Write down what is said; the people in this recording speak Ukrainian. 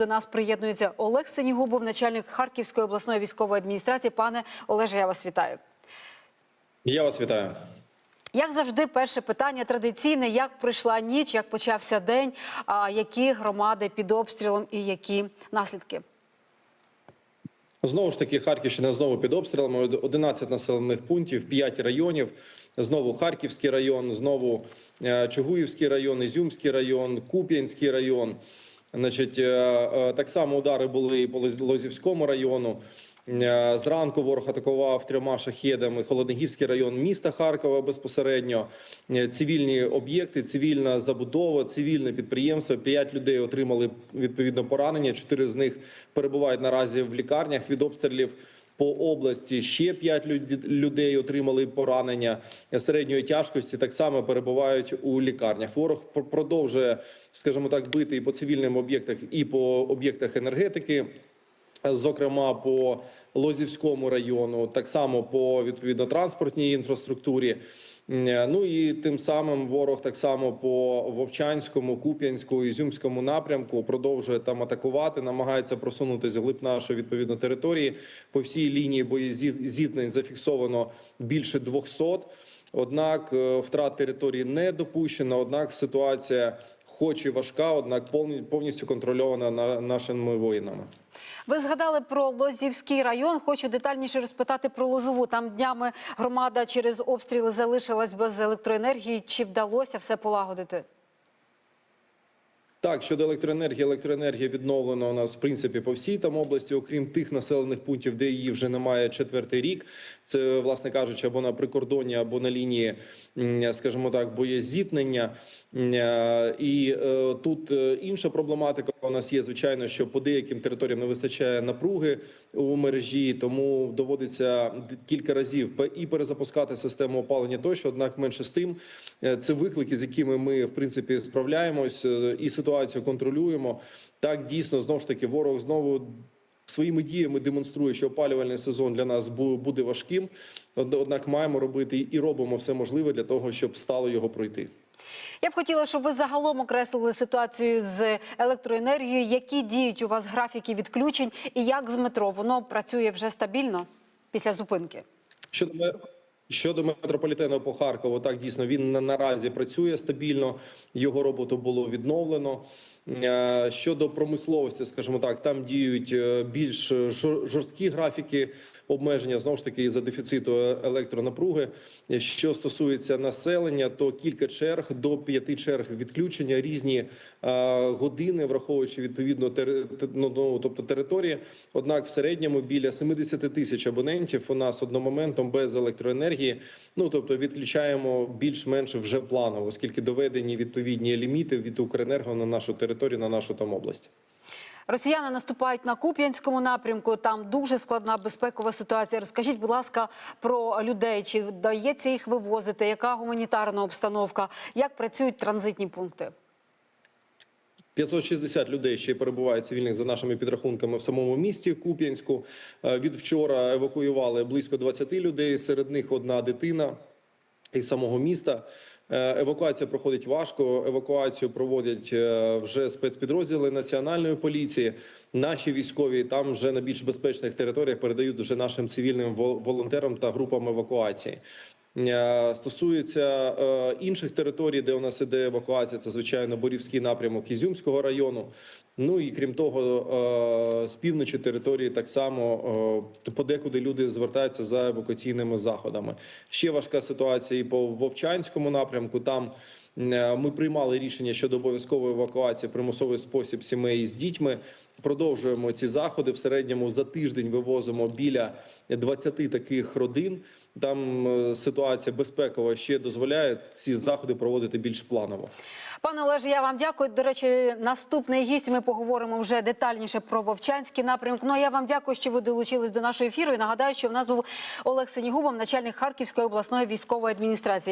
До нас приєднується Олег Сенігубов, начальник Харківської обласної військової адміністрації. Пане Олеже, я вас вітаю. Я вас вітаю. Як завжди, перше питання традиційне: як пройшла ніч, як почався день, а які громади під обстрілом і які наслідки? Знову ж таки, Харківщина знову під обстрілами. 11 населених пунктів, 5 районів. Знову Харківський район, знову е, Чугуївський район, Ізюмський район, Куп'янський район. Значить, е, е, так само удари були і по Лозівському району. Е, Зранку ворог атакував трьома шахедами Холодногірський район міста Харкова безпосередньо. Цивільні об'єкти, цивільна забудова, цивільне підприємство. П'ять людей отримали відповідно поранення. Чотири з них перебувають наразі в лікарнях від обстрілів. По області ще п'ять людей отримали поранення середньої тяжкості. Так само перебувають у лікарнях. Ворог пр- продовжує, скажімо так, бити і по цивільним об'єктах, і по об'єктах енергетики зокрема по Лозівському району, так само по відповідно транспортній інфраструктурі. Ну і тим самим ворог так само по Вовчанському, Куп'янську, Ізюмському напрямку продовжує там атакувати, намагається просунутися глиб нашої відповідно території. По всій лінії боєзіткнень зафіксовано більше 200. Однак е, втрат території не допущено. Однак ситуація, хоч і важка, однак повні- повністю контрольована на- нашими воїнами. Ви згадали про Лозівський район. Хочу детальніше розпитати про Лозову. Там днями громада через обстріли залишилась без електроенергії. Чи вдалося все полагодити? Так, щодо електроенергії, електроенергія відновлена у нас в принципі по всій там області, окрім тих населених пунктів, де її вже немає четвертий рік. Це, власне кажучи, або на прикордоні, або на лінії, скажімо так, боєзіткнення. Е, І е, тут е, інша проблематика у нас є. Звичайно, що по деяким територіям не вистачає напруги у мережі, тому доводиться кілька разів і перезапускати систему опалення тощо. Однак, менше з тим, е, це виклики, з якими ми в принципі справляємось е, і ситуацію контролюємо. Так дійсно знову ж таки ворог знову. Своїми діями демонструє, що опалювальний сезон для нас буде важким. Од- Однак маємо робити і робимо все можливе для того, щоб стало його пройти. Я б хотіла, щоб ви загалом окреслили ситуацію з електроенергією. Які діють у вас графіки відключень, і як з метро воно працює вже стабільно після зупинки? Щодо щодо метрополітену по Харкову, так дійсно він на- наразі працює стабільно. Його роботу було відновлено. Е, Щодо промисловості, скажімо так, там діють е, більш жор- жорсткі графіки обмеження знову ж таки за дефіциту електронапруги. Що стосується населення, то кілька черг до п'яти черг відключення різні е, години, враховуючи відповідно тери- ну, ну, тобто території. Однак в середньому біля 70 тисяч абонентів у нас одномоментом без електроенергії. Ну тобто відключаємо більш-менш вже планово, оскільки доведені відповідні ліміти від Укренерго на нашу територію, на нашу там область. Росіяни наступають на Куп'янському напрямку. Там дуже складна безпекова ситуація. Розкажіть, будь ласка, про людей. Чи вдається їх вивозити? Яка гуманітарна обстановка? Як працюють транзитні пункти? 560 людей ще перебувають цивільних за нашими підрахунками в самому місті Куп'янську. Е, Від вчора евакуювали близько 20 людей. Серед них одна дитина із самого міста. Е, Евакуація проходить важко. Евакуацію проводять е, вже спецпідрозділи національної поліції. Наші військові там вже на більш безпечних територіях передають вже нашим цивільним вол- волонтерам та групам евакуації. Е, Стосується е, інших територій, де у нас іде евакуація, це звичайно Борівський напрямок Ізюмського району. Ну і крім того, е, з півночі території так само подекуди люди звертаються за евакуаційними заходами. Ще важка ситуація і по Вовчанському напрямку. Там ми приймали рішення щодо обов'язкової евакуації примусовий спосіб сімей з дітьми. Продовжуємо ці заходи. В середньому за тиждень вивозимо біля 20 таких родин. Там е, ситуація безпекова ще дозволяє ці заходи проводити більш планово. Пане Олеже, я вам дякую. До речі, наступний гість. Ми поговоримо вже детальніше про Вовчанський напрямок. Ну а я вам дякую, що ви долучились до нашого ефіру. І нагадаю, що в нас був Олег Сенігубов, начальник Харківської обласної військової адміністрації.